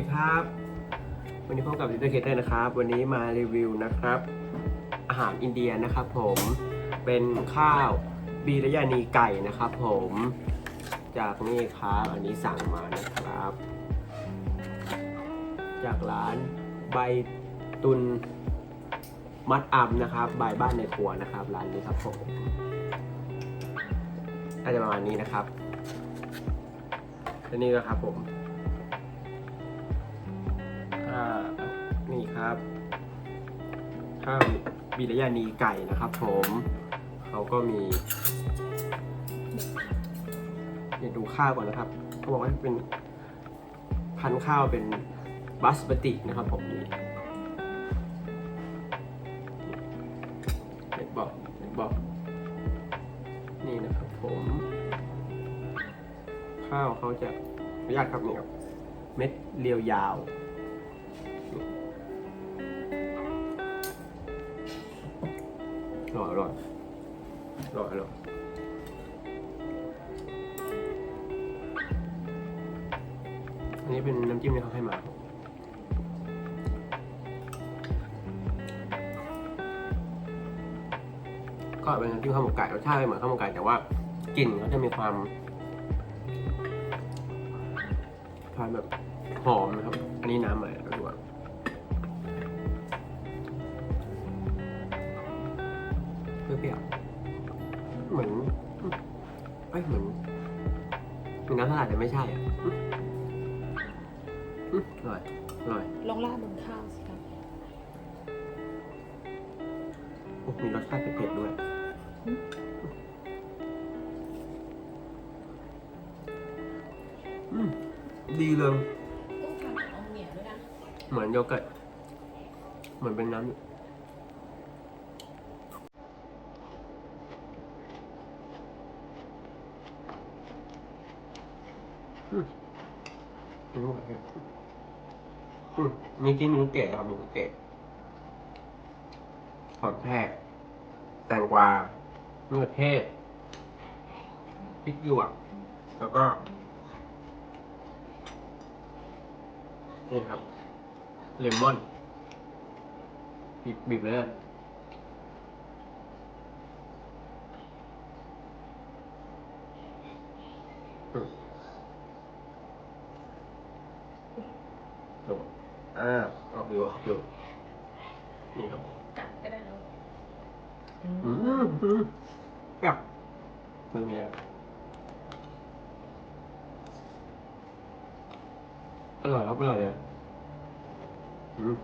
วัสดีครับ วันนี้พบกับดิจิทัลเคเตอร์นะครับ วันนี้มารีวิวนะครับ อาหารอินเดียนะครับผมเป็นข้าวบีรยานีไก่นะครับผม จากนี่ครับอันนี้สั่งมานะครับ จากร้านใบตุนมัดอัมนะครับบายบ้านในครัวนะครับ ร้านนี้ครับผมน่าจะประมาณนี้นะครับและนี่นะครับผมานี่ครับ ข้าวบิรยานีไก่นะครับผมเขาก็มีเดี๋ยวดูข้าวก่อนนะครับเขาบอกว่าเป็นพันข้าวเป็นบัสปตินะครับผมนี่เด็กบอกเด็กบอกนี่นะครับผม ข้าวเขาจะอนุญาตครับนี่ครับ เม็ดเรียวยาว อร่อยอร่อยอร่อยอันนี้เป็นน้ำจิ้มที่เขาให้มาก็เป็นน้ำจิ้มข้าวหมกไก่รสชาติเหมือนข้าวหมกไก่แต่ว่ากลิ่นเขาจะมีความความแบบหอมนะครับ อันนี้น้ำอะไรเราดูอะ อนน้ำสลัดแต่ไม่ใช่อะอืมอืมอร่อยอร่อยลองราดบนข้าวสิครับโอ้มีรสชาติเผ็ดๆด้วย อืมดีเลยต้องทำเอาเหนียวด้วยนะ เหมือนโยเกิร์ตเหมือนเป็นน้ำอืมอืม นี่ที่นิ้วเกะครับมีเกะหอมแพรกแตงกวาเนื้อเทศพริกหยวกแล้วก็นี่ครับเลมอนบีบบีบเลยนะอืมดูอ่าออกอยู่ออกอยู่นี่ครับ กัดก็ได้แล้ว อืมอืมแบบมือเมียอร่อยครับอร่อยเลย อืม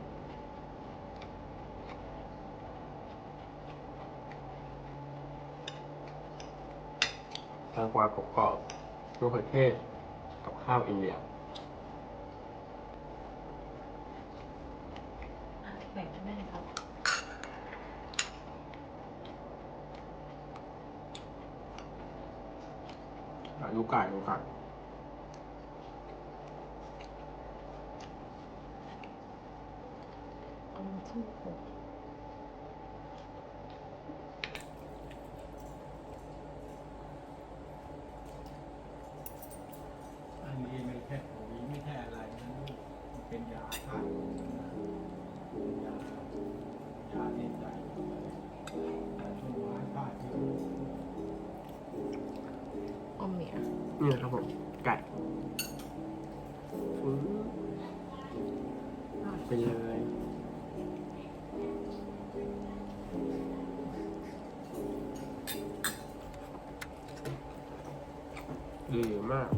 แตงกวากรอบๆมะเขือเทศกับข้าวอินเดีย ดีมาก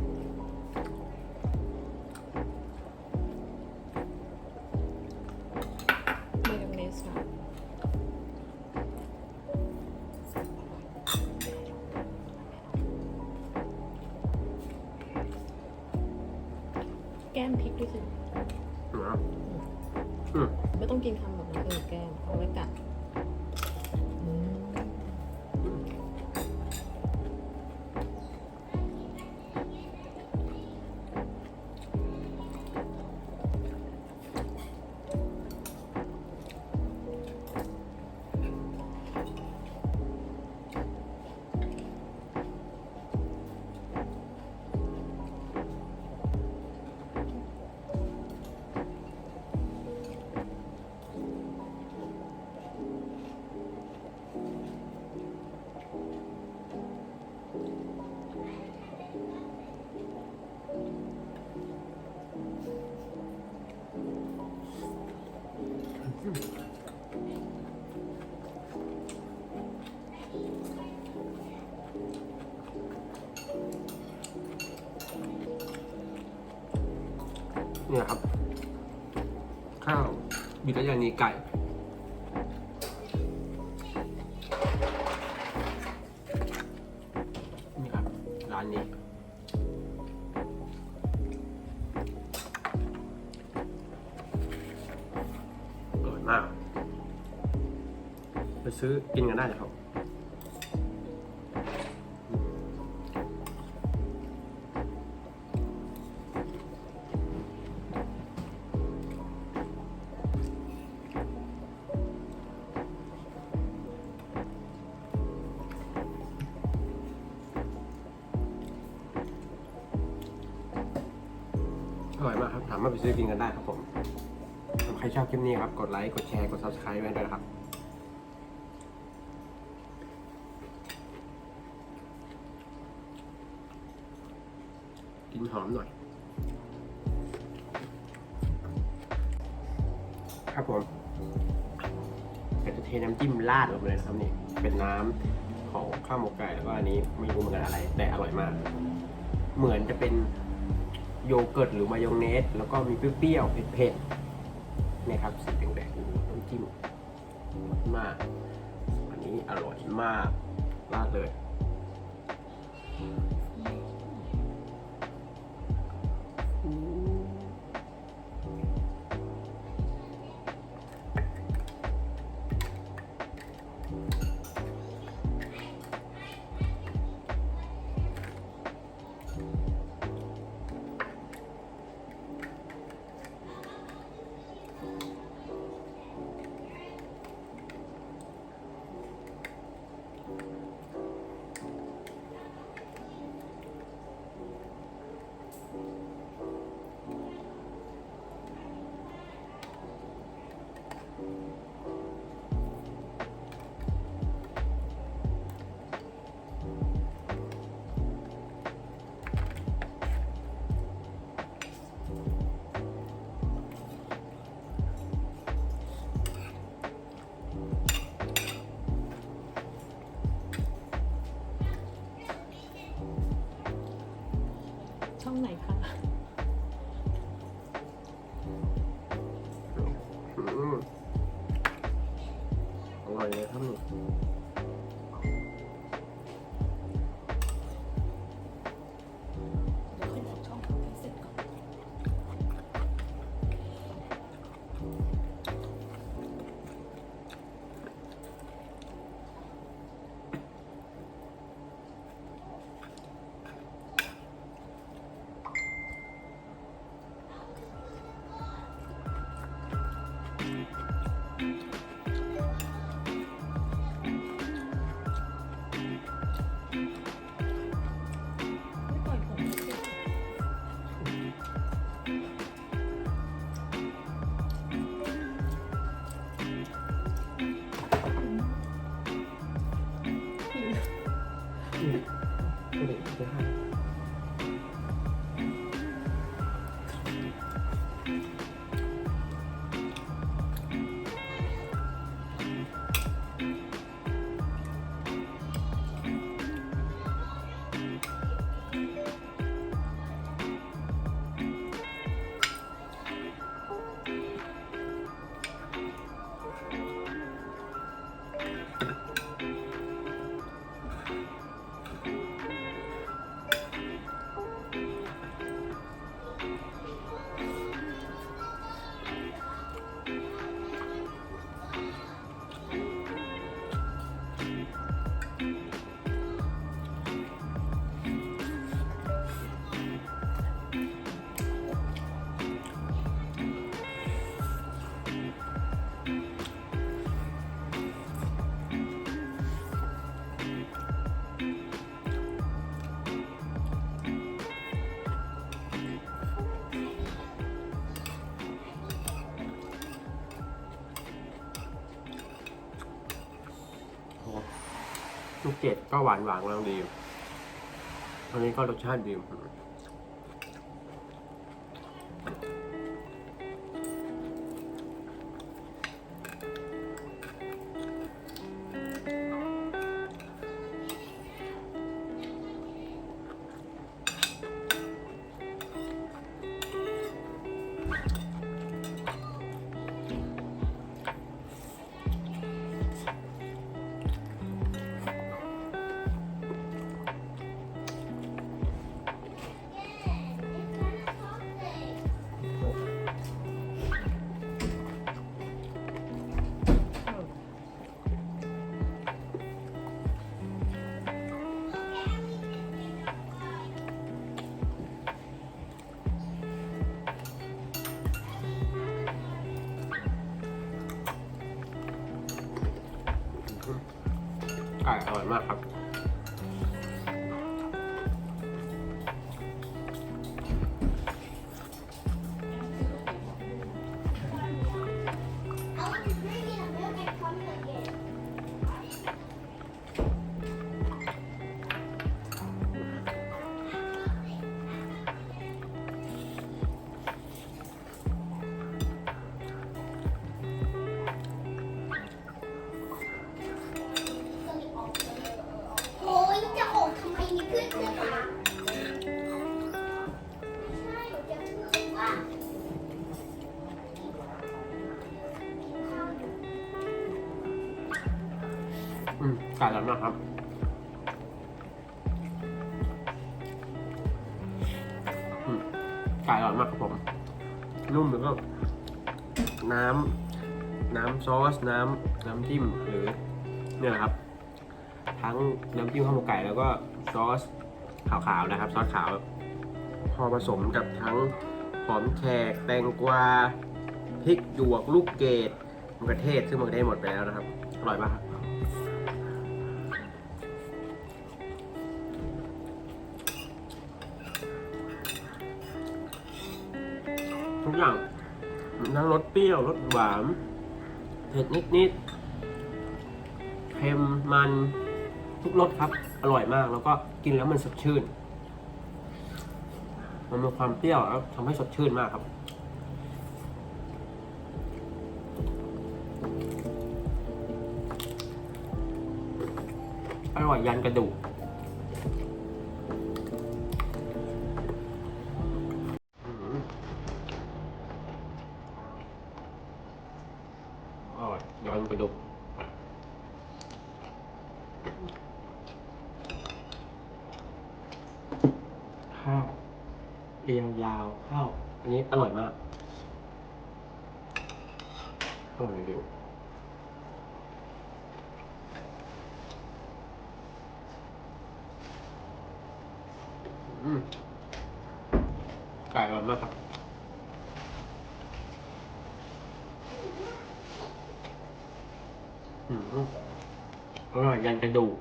เนี่ยครับ ข้าวบิรยานีไก่าไปซื้อกินกันได้ครับผมใครชอบคลิปนี้ครับ กดไลค์กดแชร์กด subscribe ไว้ด้วยนะครับกินหอมหน่อย ครับผมเดี๋ยวจะเทน้ำจิ้มราดลงไปเลยนะครับนี่เป็นน้ำของข้าวหมกไก่แล้วก็อันนี้ไม่รู้เหมือนกันอะไร แต่อร่อยมาก เหมือนจะเป็น โยเกิร์ตหรือมายองเนส แล้วก็มีเปรี้ยวๆเผ็ดๆนะครับสีแดงๆน้ำจิ้มมาก อันนี้อร่อยมากลาดเลย เจ็ดก็หวานหวานกำลังดีอันนี้ก็รสชาติดี ไก่อร่อยมากครับ ก่อร่อยมากครับอืมไก่อร่อยมากครับผม นุ่มแล้วก็น้ำน้ำซอส น้ำน้ำจิ้มหรือเนี่ยนะครับ ทั้งน้ำจิ้มข้าวหมกไก่แล้วก็ซอสขาวๆนะครับ ซอสขาวพอผสมกับทั้งหอมแขกแตงกวาพริกหยวกลูกเกดมะเขือเทศซึ่งมันได้หมดไปแล้วนะครับ อร่อยมากครับ ทั้งรสเปรี้ยวรสหวานเผ็ดนิดๆเค็มมันทุกรสครับ อร่อยมากแล้วก็กินแล้วมันสดชื่น มันมีความเปรี้ยวแล้วทำให้สดชื่นมากครับอร่อยยันกระดูก อืมไก่อร่อยมากครับ อืมอร่อยยันกระดูก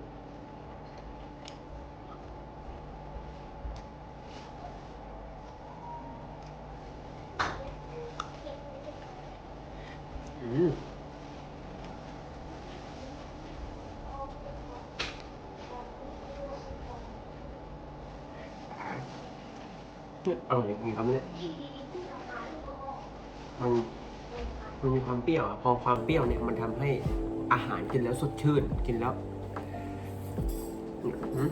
อืม อร่อยจริงๆครับเนี่ยมันมันมีความเปรี้ยวอะพอความเปรี้ยวเนี่ยมันทำให้อาหารกินแล้วสดชื่น กินแล้วอืม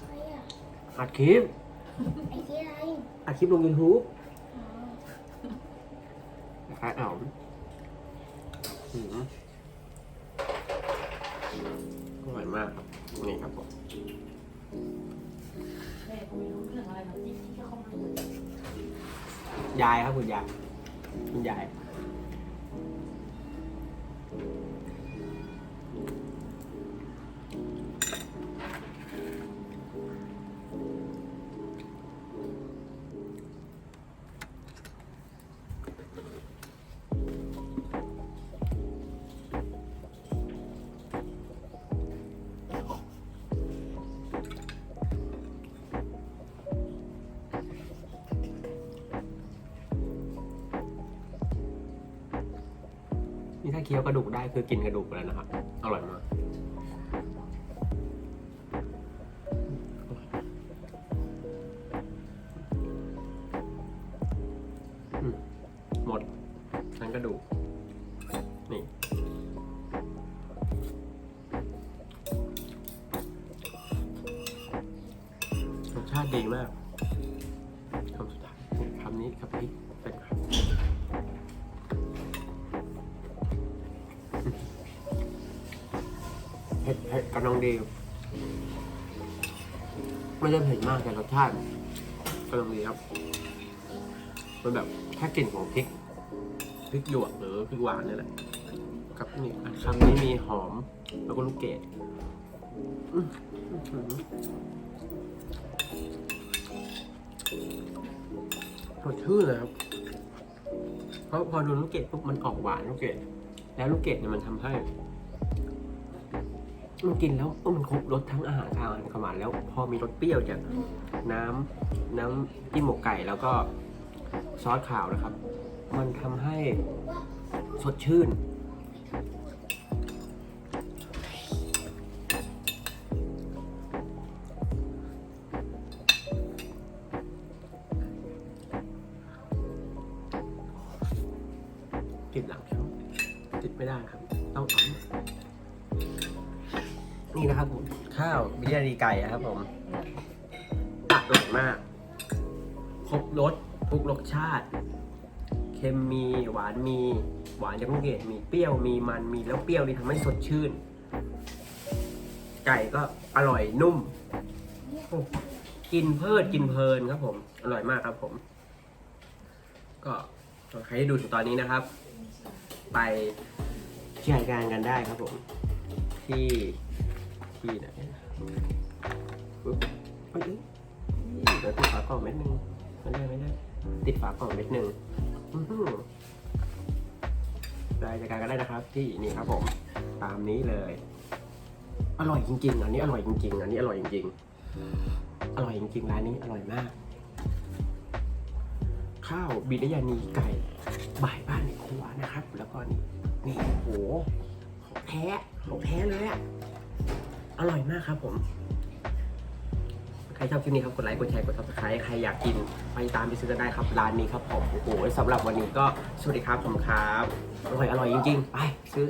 อะไรอะอัดคลิปไอ้ที่อะไรอัดคลิปลงยูทูบขายอ๋อมอื ยายครับคุณยายคุณยาย ถ้าเคี้ยวกระดูกได้คือกินกระดูกแล้วนะครับ อร่อยมาก เผ็ดเผ็ดกำลังดี ไม่ได้เผ็ดมากแต่รสชาติกำลังดีครับ มันแบบแค่กลิ่นของพริก พริกหยวกหรือพริกหวานนี่แหละกับนี่คำนี้มีหอม แล้วก็ลูกเกดหอสดชื่นเลยครับราะพอโดนลูกเกดปุ๊บมันออกหวานลูกเกดแล้วลูกเกดเนี่ยมันทำให้ มันกินแล้วมันครบรสทั้งอาหารคาวอาหารหวานแล้วพอมีรสเปรี้ยวจากน้ำน้ำจิ้มหมกไก่แล้วก็ซอสขาวนะครับ มันทำให้สดชื่น ไก่อะครับผมอร่อยมาก ครบรสทุกรสชาติ เค็มมีหวานมี หวานจากลูกเกดมีเปรี้ยวมีมันมีแล้วเปรี้ยวนี่ทำให้สดชื่น ไก่ก็อร่อยนุ่ม กินเพลิดกินเพลินครับผม อร่อยมากครับผม ก็ใครที่ดูถึงตอนนี้นะครับ ไปแชร์การกันได้ครับผม ที่ที่ไหน ปึ๊บเอ้ยเดี๋ยวติดฝากล่องเม็ดหนึ่งไม่ได้ไม่ได้ติดฝากล่องเม็ดหนึ่งอื้อหือได้จัดการกันได้นะครับ ที่นี่ครับผม ตามนี้เลย อร่อยจริง ๆ อันนี้อร่อยจริง ๆ อันนี้อร่อยจริง ๆ อร่อยจริงๆร้านนี้อร่อยมาก ข้าวบิรยานีไก่บ่ายบ้านในครัวนะครับ แล้วก็นี่นี่โอ้โหของแท้ของแท้เลยอะอร่อยมากครับผมใค รชอบคลิปนี้ครับกดไลค์กดแชร์กดซับสไครต์ใครอยากกินไปตามไปซื้อกันได้ครับร้านนี้ครับผมโอ้โหสำหรับวันนี้ก็สวัสดีครับผมครับอร่อยอร่อยจริงๆไปซื้อ